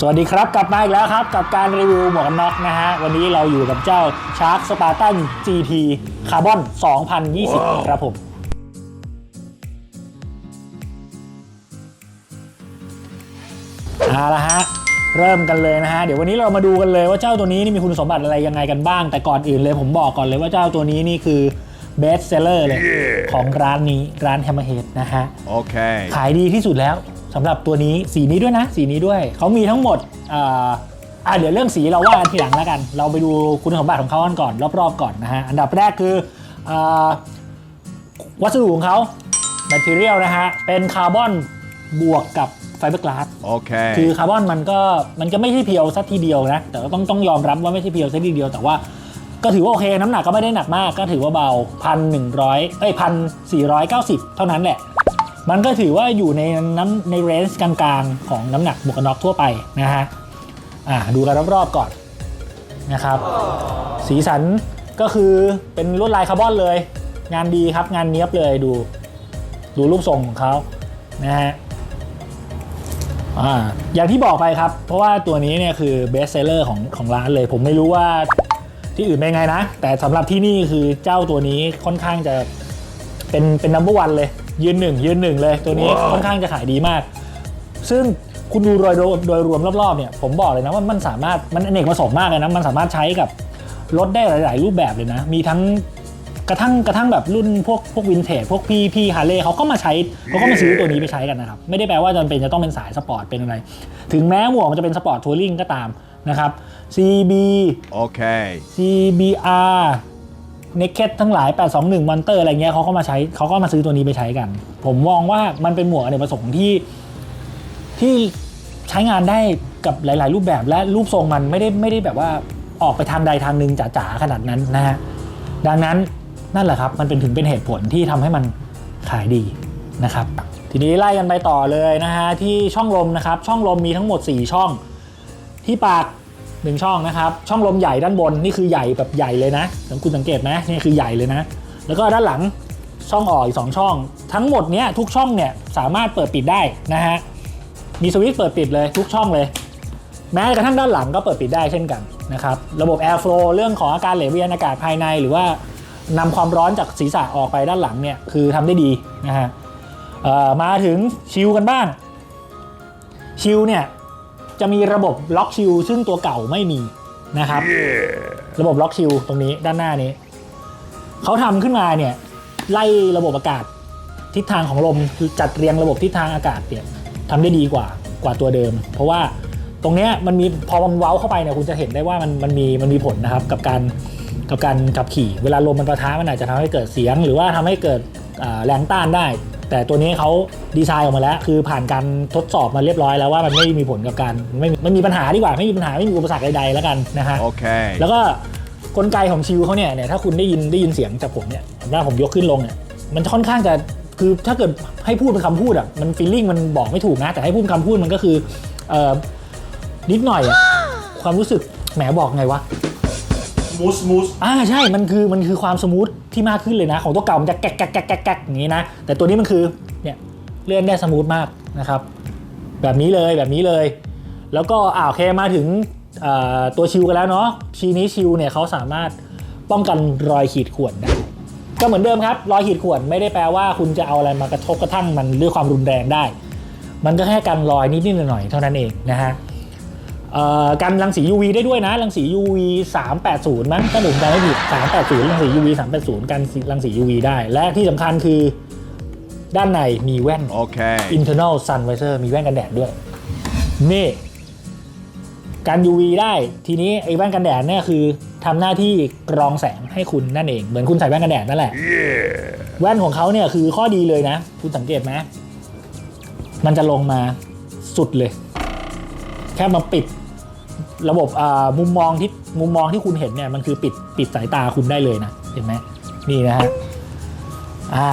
สวัสดีครับกลับมาอีกแล้วครับกับการรีวิวหมวกกันน็อกนะฮะวันนี้เราอยู่กับเจ้า Shark Spartan GT Carbon 2020 ครับผม เอาละฮะ เริ่มกันเลยนะฮะ เดี๋ยววันนี้เรามาดูกันเลยว่าเจ้าตัวนี้นี่มีคุณสมบัติอะไรยังไงกันบ้าง แต่ก่อนอื่นเลยผมบอกก่อนเลยว่าเจ้าตัวนี้นี่คือ best seller เลยของร้านนี้ร้าน Hammerhead นะฮะ Okay. ขายดีที่สุดแล้ว สำหรับตัวนี้สีนี้ด้วยนะ สีนี้ด้วยเขามีทั้งหมดอ่าอ่าเดี๋ยวเรื่องสีเราว่ากันทีหลังแล้วกัน เราไปดูคุณสมบัติของเขากันก่อน รอบๆก่อนนะฮะ อันดับแรกคืออาวัสดุของเขา material นะฮะ เป็นคาร์บอนบวกกับไฟเบอร์กลาส Okay. คือคาร์บอนมันก็มันก็ไม่ใช่เพียวสักทีเดียวนะ แต่ก็ต้องต้องยอมรับว่าไม่ใช่เพียวสักทีเดียว แต่ว่าก็ถือว่าโอเค น้ำหนักก็ไม่ได้หนักมาก ก็ถือว่าเบาพันหนึ่งร้อยเอ้ยพันสี่ร้อยเก้าสิบเท่านั้นแหละ มันก็ถือว่าอยู่ในน้ำในเรนจ์กลางๆ ของน้ำหนักหมวกกันน็อกทั่วไปนะฮะอ่าดูกันรอบๆก่อนนะครับ สีสันก็คือเป็นลวดลายคาร์บอนเลย งานดีครับงานเนี้ยบเลยดู ดูรูปทรงของเขานะฮะอ่าอย่างที่บอกไปครับ เพราะว่าตัวนี้เนี่ยคือเบสเซลเลอร์ของของร้านเลย ผมไม่รู้ว่าที่อื่นเป็นไงนะ แต่สำหรับที่นี่คือเจ้าตัวนี้ค่อนข้างจะเป็นเป็นนัมเบอร์วันเลย ยืนหนึ่งยืนหนึ่งเลยตัวนี้ว้าวค่อนข้างจะขายดีมาก ซึ่งคุณดูโดยโดยโดยรวมรอบๆเนี่ยผมบอกเลยนะว่ามันสามารถมันอเนกประสงค์มากเลยนะมันสามารถใช้กับรถได้หลาย ๆ รูปแบบเลยนะ มีทั้งกระทั่งกระทั่งแบบรุ่นพวกพวกวินเทจพวกพี่พี่ฮาร์เลย์เขาก็มาใช้เขาก็มาซื้อตัวนี้ไปใช้กันนะครับ ไม่ได้แปลว่าจำเป็นจะต้องเป็นสายสปอร์ตเป็นอะไร ถึงแม้หมวกมันจะเป็นสปอร์ตทัวริงก็ตามนะครับ CB Okay. CBR Naked ทั้งหลาย 821 Monster อะไรเงี้ยเขาก็มาใช้เขาก็มาซื้อตัวนี้ไปใช้กัน ผมมองว่ามันเป็นหมวกอเนกประสงค์ที่ที่ใช้งานได้กับหลาย ๆ รูปแบบและรูปทรงมันไม่ได้ไม่ได้แบบว่าออกไปทางใดทางหนึ่งจ๋าๆขนาดนั้นนะฮะดังนั้นนั่นแหละครับ มันเป็นถึงเป็นเหตุผลที่ทำให้มันขายดีนะครับ ทีนี้ไล่กันไปต่อเลยนะฮะที่ช่องลมนะครับ ช่องลมมีทั้งหมด 4 ช่อง ที่ปาก หนึ่งช่องนะครับ ช่องลมใหญ่ด้านบนนี่คือใหญ่แบบใหญ่เลยนะสังคุณสังเกตไหมนี่คือใหญ่เลยนะ แล้วก็ด้านหลังช่องออกอีกสองช่อง ทั้งหมดเนี้ยทุกช่องเนี่ยสามารถเปิดปิดได้นะฮะมีสวิตช์เปิดปิดเลยทุกช่องเลย แม้กระทั่งด้านหลังก็เปิดปิดได้เช่นกันนะครับระบบ Airflow เรื่องของอาการเหลวเวียนอากาศภายใน หรือว่านำความร้อนจากศีรษะออกไปด้านหลังเนี่ยคือทำได้ดีนะฮะมาถึงชิลกันบ้างชิลเนี่ย จะมีระบบล็อกชิลซึ่งตัวเก่าไม่มีนะครับระบบล็อกชิลตรงนี้ด้านหน้านี้ เขาทำขึ้นมาเนี่ยไล่ระบบอากาศทิศทางของลมคือจัดเรียงระบบทิศทางอากาศเนี่ยทำได้ดีกว่ากว่าตัวเดิม เพราะว่าตรงเนี้ยมันมีพอมันเว้าเข้าไปเนี่ยคุณจะเห็นได้ว่ามันมันมีมันมีผลนะครับกับการกับการขับขี่ เวลาลมมันประทะมันอาจจะทำให้เกิดเสียง หรือว่าทำให้เกิดอ่าแรงต้านได้ แต่ตัวนี้เขาดีไซน์ออกมาแล้ว คือผ่านการทดสอบมาเรียบร้อยแล้วว่ามันไม่มีผลกับการไม่มีไม่มีปัญหาดีกว่าไม่มีปัญหาไม่มีอุปสรรคใดๆแล้วกันนะฮะ Okay. แล้วก็กลไกของชิวเขาเนี่ยเนี่ยถ้าคุณได้ยินได้ยินเสียงจากผมเนี่ยว่าผมยกขึ้นลงเนี่ยมันค่อนข้างจะคือถ้าเกิดให้พูดเป็นคำพูดอะมันฟีลลิ่งมันบอกไม่ถูกนะ แต่ให้พูดเป็นคำพูดมันก็คือเอ่อนิดหน่อยอะความรู้สึกแหมบอกไงวะ มูสมูสอ่าใช่ มันคือมันคือความสมูทที่มากขึ้นเลยนะ ของตัวเก่ามันจะแก๊กแก๊กแก๊กแก๊กแก๊กอย่างนี้นะ แต่ตัวนี้มันคือเนี่ยเลื่อนได้สมูทมากนะครับ แบบนี้เลยแบบนี้เลย แล้วก็อ่าโอเคมาถึงตัวชิวกันแล้วเนาะชีนี้ชิวเนี่ยเขาสามารถป้องกันรอยขีดข่วนได้ก็เหมือนเดิมครับ รอยขีดข่วนไม่ได้แปลว่าคุณจะเอาอะไรมากระทบกระทั่งมันด้วยความรุนแรงได้ มันก็แค่กันรอยนิดๆหน่อยๆเท่านั้นเองนะฮะ กันรังสี UV ได้ด้วยนะ รังสี UV 380 มั้งถ้าผมจำไม่ผิด380 รังสี UV 380 กันรังสี UV ได้ และที่สำคัญคือด้านในมีแว่น Okay. internal sun visor มีแว่นกันแดดด้วย นี่กัน UV ได้ ทีนี้ไอ้แว่นกันแดดเนี่ยคือทำหน้าที่กรองแสงให้คุณนั่นเอง เหมือนคุณใส่แว่นกันแดดนั่นแหละแว่นของเขาเนี่ยคือข้อดีเลยนะ คุณสังเกตไหมมันจะลงมาสุดเลย แค่มาปิด ระบบมุมมองที่มุมมองที่คุณเห็นเนี่ยมันคือปิดปิดสายตาคุณได้เลยนะเห็นไหมนี่นะฮะอ่า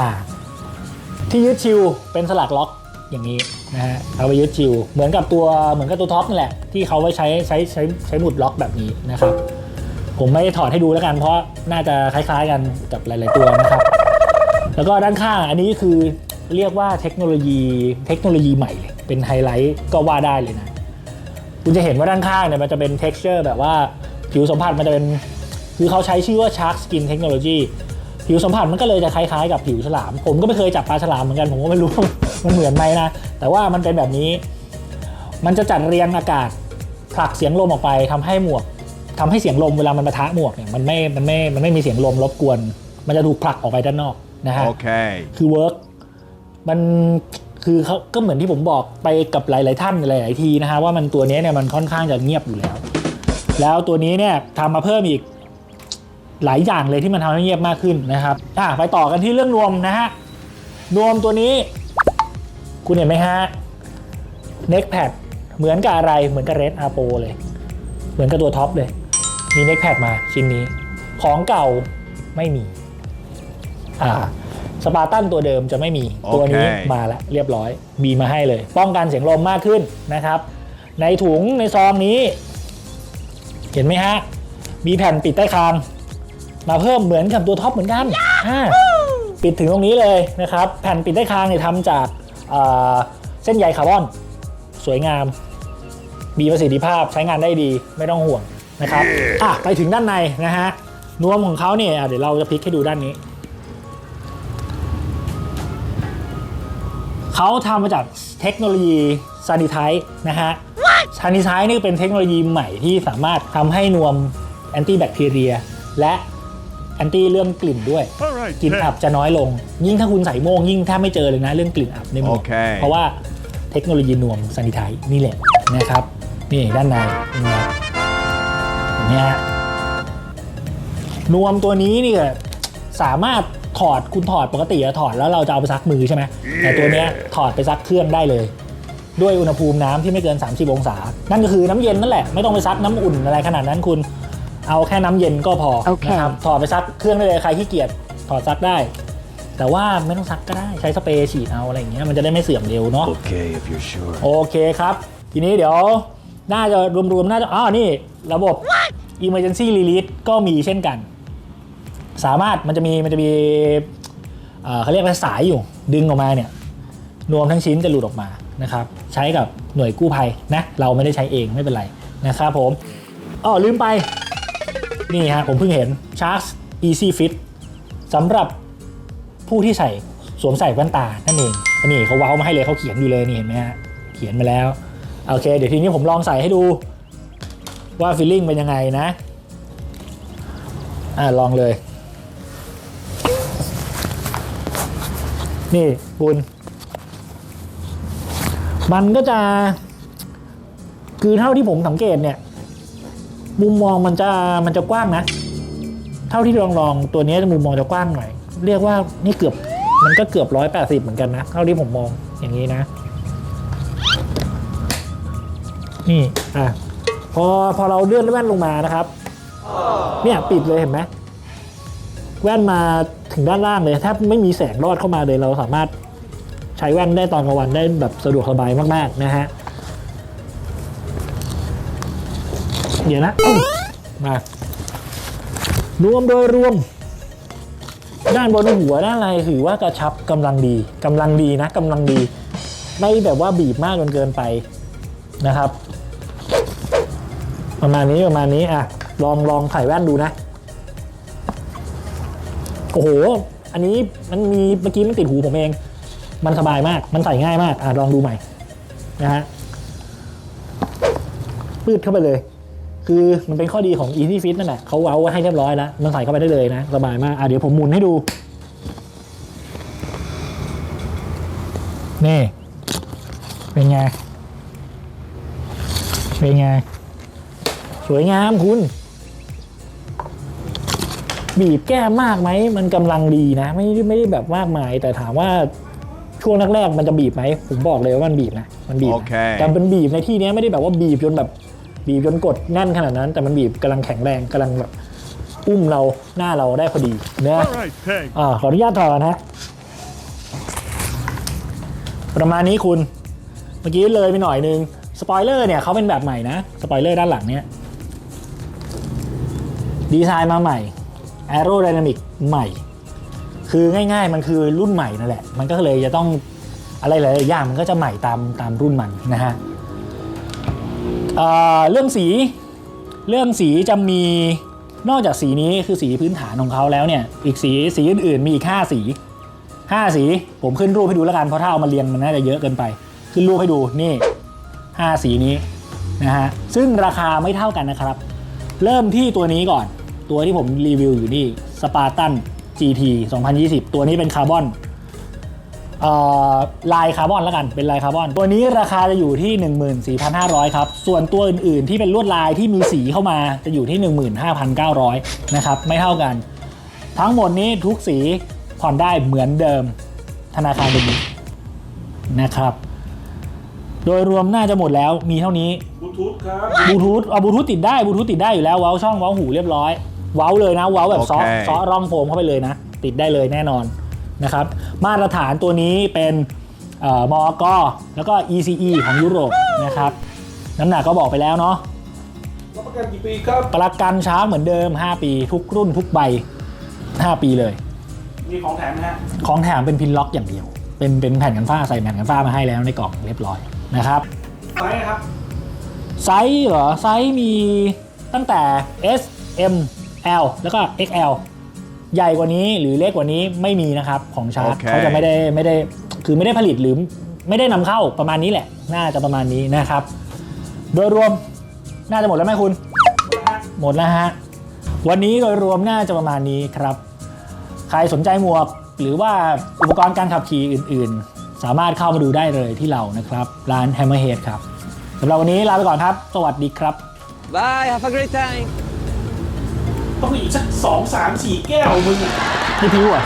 ที่ยึดชิลเป็นสลักล็อกอย่างนี้นะฮะเอาไปยึดชิลเหมือนกับตัวเหมือนกับตัวท็อปนั่แหละที่เขาไว้ใช้ใช้ใช้ใช้หมุดล็อกแบบนี้นะครับผมไม่ถอดให้ดูแล้วกันเพราะน่าจะคล้ายๆกันกับหลาย ๆตัวนะครับ แล้วก็ด้านข้างอันนี้คือเรียกว่าเทคโนโลยีเทคโนโลยีใหม่เลยเป็นไฮไลท์ก็ว่าได้เลยนะ คุณจะเห็นว่าด้านข้างเนี่ยมันจะเป็น texture แบบว่าผิวสัมผัสมันจะเป็นคือเขาใช้ชื่อว่า Shark Skin Technology ผิวสัมผัสมันก็เลยจะคล้ายๆกับผิวฉลาม ผมก็ไม่เคยจับปลาฉลามเหมือนกัน ผมก็ไม่รู้ มันเหมือนไหมนะ แต่ว่ามันเป็นแบบนี้ มันจะจัดเรียงอากาศผลักเสียงลมออกไปทำให้หมวกทำให้เสียงลมเวลามันปะทะหมวกเนี่ยมันไม่ มันไม่ มันไม่มีเสียงลมรบกวน มันจะถูกผลักออกไปด้านนอกนะฮะ Okay. คือเวิร์กมัน คือเขาก็เหมือนที่ผมบอกไปกับหลาย ๆ ท่านหลาย ๆ ทีนะฮะว่ามันตัวนี้เนี่ยมันค่อนข้างจะเงียบอยู่แล้ว แล้วตัวนี้เนี่ยทำมาเพิ่มอีกหลายอย่างเลยที่มันทำให้เงียบมากขึ้นนะครับอะไปต่อกันที่เรื่องนวมนะฮะนวมตัวนี้ คุณเห็นไหมฮะ neck pad เหมือนกับอะไรเหมือนกับ Red Apo เลย เหมือนกับตัวท็อปเลย มี neck pad มาชิ้นนี้ ของเก่าไม่มี อ่า สปาร์ตันตัวเดิมจะไม่มีตัวนี้โอเคมาแล้วเรียบร้อยมีมาให้เลย ป้องกันเสียงลมมากขึ้นนะครับ ในถุงในซองนี้ เห็นไหมฮะ มีแผ่นปิดใต้คาง มาเพิ่มเหมือนกับตัวท็อปเหมือนกันอ่าปิดถึงตรงนี้เลยนะครับ แผ่นปิดใต้คางเนี่ยทำจากอ่าเส้นใยคาร์บอน สวยงาม มีประสิทธิภาพใช้งานได้ดีไม่ต้องห่วงนะครับอะไปถึงด้านในนะฮะนวมของเขาเนี่ยอะเดี๋ยวเราจะพลิกให้ดูด้านนี้ เขาทำมาจากเทคโนโลยีซานิไทนะฮะซานิไทนี่เป็นเทคโนโลยีใหม่ที่สามารถทำให้นวมแอนตี้แบคทีเรีย และแอนตี้เรื่องกลิ่นด้วย All right. กลิ่นอับจะน้อยลง ยิ่งถ้าคุณใส่โม่งยิ่งแทบไม่เจอเลยนะเรื่องกลิ่นอับในหมวกโอเคเพราะว่าเทคโนโลยีนวมซานิไทนี่แหละนะครับนี่ด้านในเป็นไงอย่างเงี้ยฮะนวมตัวนี้เนี่ยสามารถ ถอดคุณถอดปกติอะถอดแล้วเราจะเอาไปซักมือใช่ไหมแต่ตัวเนี้ยถอดไปซักเครื่องได้เลย ด้วยอุณหภูมิน้ำที่ไม่เกิน 30 องศา นั่นก็คือน้ำเย็นนั่นแหละไม่ต้องไปซักน้ำอุ่นอะไรขนาดนั้นคุณเอาแค่น้ำเย็นก็พอโอเคนะครับถอดไปซักเครื่องได้เลยใครขี้เกียจถอดซักได้ แต่ว่าไม่ต้องซักก็ได้ใช้สเปรย์ฉีดเอาอะไรอย่างเงี้ยมันจะได้ไม่เสื่อมเร็วเนาะ Okay, if you're sure. โอเคครับ ทีนี้เดี๋ยวน่าจะรวมๆน่าจะอ๋อนี่ระบบ emergency release ก็มีเช่นกัน สามารถมันจะมีมันจะมีเขาเรียกว่าสายอยู่ดึงออกมาเนี่ยนวมทั้งชิ้นจะหลุดออกมานะครับ ใช้กับหน่วยกู้ภัยนะ เราไม่ได้ใช้เองไม่เป็นไรนะครับผมอ๋อลืมไป นี่ฮะผมเพิ่งเห็น Sharks Easy Fit สำหรับผู้ที่ใส่สวมใส่แว่นตานั่นเองนนี้เขาเว้ามาให้เลยเขาเขียนอยู่เลยนี่เห็นไหมฮะเขียนมาแล้วโอเค เดี๋ยวทีนี้ผมลองใส่ให้ดูว่าฟีลลิ่งเป็นยังไงนะอ่าลองเลย นี่คุณมันก็จะ คือเท่าที่ผมสังเกตเนี่ย มุมมองมันจะมันจะกว้างนะ เท่าที่ลองลองตัวนี้มุมมองจะกว้างหน่อย เรียกว่านี่เกือบมันก็เกือบร้อยแปดสิบเหมือนกันนะ เท่าที่ผมมองอย่างนี้นะ นี่อะพอพอเราเลื่อนแว่นลงมานะครับ เนี่ยปิดเลยเห็นไหมแว่นมา ถึงด้านล่างเลยแทบไม่มีแสงรอดเข้ามาเลยเราสามารถใช้แว่นได้ตอนกลางวันได้แบบสะดวกสบายมากๆนะฮะเดี๋ยวนะมารวมโดยรวม ด้านบนหัวด้านอะไรถือว่ากระชับกำลังดีกำลังดีนะกำลังดี ไม่แบบว่าบีบมากจนเกินไปนะครับ ประมาณนี้ประมาณนี้อะลองลองใส่แว่นดูนะ โอ้โห อันนี้มันมีเมื่อกี้มันติดหูผมเอง มันสบายมาก มันใส่ง่ายมาก อะลองดูใหม่นะฮะปืดเข้าไปเลย คือมันเป็นข้อดีของ Easy Fit นั่นแหละเขาเว้าไว้ให้เรียบร้อยแล้ว มันใส่เข้าไปได้เลยนะ สบายมาก อะเดี๋ยวผมหมุนให้ดู นี่ เป็นไง เป็นไง สวยงามคุณ บีบแก้มมากไหมมันกำลังดีนะ ไม่ได้ไม่ได้แบบมากมาย แต่ถามว่าช่วงแรกๆมันจะบีบไหมผมบอกเลยว่ามันบีบนะมันบีบนะโอเคแต่เป็นบีบในที่เนี้ยไม่ได้แบบว่าบีบจนแบบบีบจนกดแน่นขนาดนั้น แต่มันบีบกำลังแข็งแรงกำลังแบบอุ้มเราหน้าเราได้พอดีเนะ All right, thanks. อ่าขออนุญาตถอดนะประมาณนี้คุณ เมื่อกี้เลยไปหน่อยนึงสปอยเลอร์เนี่ยเขาเป็นแบบใหม่นะสปอยเลอร์ด้านหลังเนี่ยดีไซน์มาใหม่ แอโร d y นามิกใหม่ คือง่ายๆ มันคือรุ่นใหม่นั่นแหละ มันก็เลยจะต้องอะไรหลายๆอย่างมันก็จะใหม่ตามตามรุ่นมันนะฮะเเรื่องสีเรื่องสีจะมีนอกจากสีนี้คือสีพื้นฐานของเขาแล้วเนี่ยอีกสีสีอื่นๆมีอีก5สี 5 สีผมขึ้นรูปให้ดูแล้วกันเพราะถ้าเอามาเรียงมันน่าจะเยอะเกินไป ขึ้นรูปให้ดูนี่ 5 สีนี้นะฮะซึ่งราคาไม่เท่ากันนะครับ เริ่มที่ตัวนี้ก่อน ตัวที่ผมรีวิวอยู่นี่สปาร์ตัน GT 2020 ตัวนี้เป็นคาร์บอนเอ่อลายคาร์บอนแล้วกันเป็นลายคาร์บอน ตัวนี้ราคาจะอยู่ที่ 14,500 ครับ ส่วนตัวอื่นๆที่เป็นลวดลายที่มีสีเข้ามาจะอยู่ที่ 15,900 นะครับ ไม่เท่ากัน ทั้งหมดนี้ทุกสีผ่อนได้เหมือนเดิมธนาคารเป็นนะครับ โดยรวมน่าจะหมดแล้วมีเท่านี้บลูทูธครับบลูทูธเอาบลูทูธติดได้บลูทูธติดได้อยู่แล้วเว้าช่องเว้าหูเรียบร้อย เว้าเลยนะ เว้าแบบซอโอเค ซอร่องโฟมเข้าไปเลยนะ ติดได้เลยแน่นอนนะครับ มาตรฐานตัวนี้เป็นเอ่อมอกแล้วก็ ECE ของยุโรปนะครับ น้ำหนักก็บอกไปแล้วเนาะ รับประกันกี่ปีครับ ประกันช้าเหมือนเดิม 5 ปี ทุกรุ่นทุกใบ 5 ปีเลย มีของแถมไหมฮะ ของแถมเป็นพินล็อกอย่างเดียว เป็นเป็นแผ่นกันฝ้าใส่แผ่นกันฝ้ามาให้แล้วในกล่องเรียบร้อยนะครับ ไซส์นะครับ ไซส์เหรอ ไซส์มีตั้งแต่ S M L แล้วก็ XL ใหญ่กว่านี้หรือเล็กกว่านี้ไม่มีนะครับของชาร์จโอเคเขาจะไม่ได้ไม่ได้คือไม่ได้ผลิตหรือไม่ได้นำเข้าประมาณนี้แหละ น่าจะประมาณนี้นะครับ โดยรวมน่าจะหมดแล้วไหมคุณ หมดแล้วฮะ วันนี้โดยรวมน่าจะประมาณนี้ครับ ใครสนใจหมวก หรือว่าอุปกรณ์การขับขี่อื่น ๆ สามารถเข้ามาดูได้เลยที่เรานะครับ ร้าน Hammerhead ครับสำหรับวันนี้ลาไปก่อนครับ สวัสดีครับ Bye, have a great time. ต้องอีกสักสองสามสี่แก้วมึงอะ พี่พิวอะ